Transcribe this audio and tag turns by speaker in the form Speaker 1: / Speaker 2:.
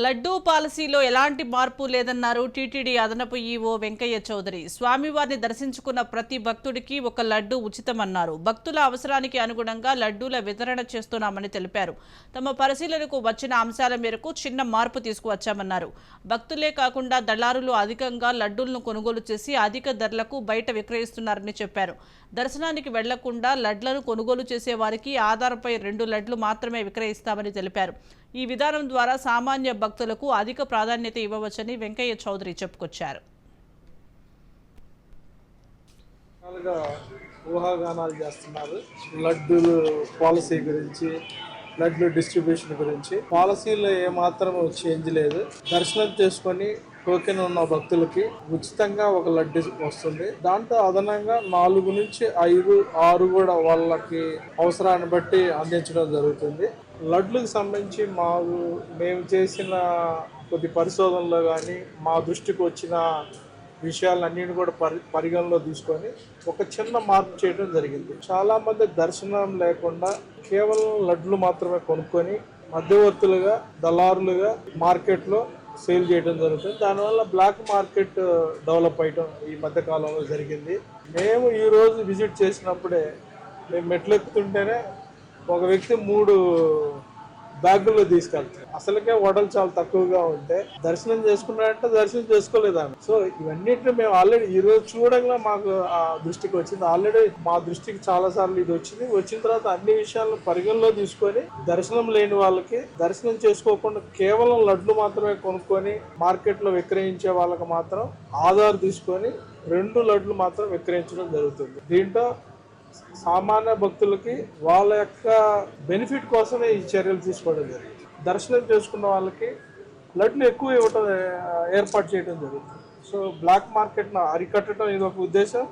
Speaker 1: లడ్డూ పాలసీలో ఎలాంటి మార్పు లేదన్నారు టీటీడీ అదనపు ఈవో వెంకయ్య చౌదరి. స్వామివారిని దర్శించుకున్న ప్రతి భక్తుడికి ఒక లడ్డు ఉచితమన్నారు. భక్తుల అవసరానికి అనుగుణంగా లడ్డూల వితరణ చేస్తున్నామని తెలిపారు. తమ పరిశీలనకు వచ్చిన అంశాల మేరకు చిన్న మార్పు తీసుకువచ్చామన్నారు. భక్తులే కాకుండా దళారులు అధికంగా లడ్డూలను కొనుగోలు చేసి అధిక ధరలకు బయట విక్రయిస్తున్నారని చెప్పారు. దర్శనానికి వెళ్ళకుండా లడ్లను కొనుగోలు చేసే వారికి ఆధార్పై రెండు లడ్లు మాత్రమే విక్రయిస్తామని తెలిపారు. ఈ విధానం ద్వారా సామాన్య భక్తులకు అధిక ప్రాధాన్యత ఇవ్వవచ్చని వెంకయ్య చౌదరి చెప్పుకొచ్చారు.
Speaker 2: ఊహాగానాలు చేస్తున్నారు. లడ్డూలు పాలసీ గురించి లడ్డు డిస్ట్రిబ్యూషన్ గురించి. పాలసీలో ఏమాత్రం చేంజ్ లేదు. దర్శనం చేసుకొని టోకెన్ ఉన్న భక్తులకి ఉచితంగా ఒక లడ్డు వస్తుంది. దాంట్లో అదనంగా నాలుగు నుంచి ఐదు ఆరు కూడా వాళ్ళకి అవసరాన్ని బట్టి అందించడం జరుగుతుంది. లడ్లకు సంబంధించి మాకు మేము చేసిన కొద్ది పరిశోధనలో కానీ మా దృష్టికి వచ్చిన విషయాలన్నిటిని కూడా పరి పరిగణలో తీసుకొని ఒక చిన్న మార్పు చేయడం జరిగింది. చాలామంది దర్శనం లేకుండా కేవలం లడ్లు మాత్రమే కొనుక్కొని మధ్యవర్తులుగా దళారులుగా మార్కెట్లో సేల్ చేయడం జరుగుతుంది. దానివల్ల బ్లాక్ మార్కెట్ uh, డెవలప్ అయ్యడం ఈ మధ్య కాలంలో జరిగింది. మేము ఈరోజు విజిట్ చేసినప్పుడే మేము మెట్లు ఎక్కుతుంటేనే ఒక వ్యక్తి మూడు బ్యాగుల్లో తీసుకెళ్తారు. అసలుకే వడలు చాలా తక్కువగా ఉంటే దర్శనం చేసుకున్నారంటే దర్శనం చేసుకోలేదాన్ని. సో ఇవన్నిటిని మేము ఆల్రెడీ ఈ రోజు చూడంగా మాకు ఆ దృష్టికి వచ్చింది. ఆల్రెడీ మా దృష్టికి చాలా సార్లు ఇది వచ్చింది. వచ్చిన తర్వాత అన్ని విషయాలను పరిగణలో తీసుకొని దర్శనం లేని వాళ్ళకి దర్శనం చేసుకోకుండా కేవలం లడ్లు మాత్రమే కొనుక్కొని మార్కెట్లో విక్రయించే వాళ్ళకి మాత్రం ఆధార్ తీసుకొని రెండు లడ్లు మాత్రం విక్రయించడం జరుగుతుంది. దీంట్లో సామాన్య భక్తులకి వాళ్ళ యొక్క బెనిఫిట్ కోసమే ఈ చర్యలు తీసుకోవడం జరిగింది. దర్శనం చేసుకున్న వాళ్ళకి లడ్లు ఎక్కువ ఇవ్వటం ఏర్పాటు చేయడం జరుగుతుంది. సో బ్లాక్ మార్కెట్ను అరికట్టడం ఇది ఒక ఉద్దేశం.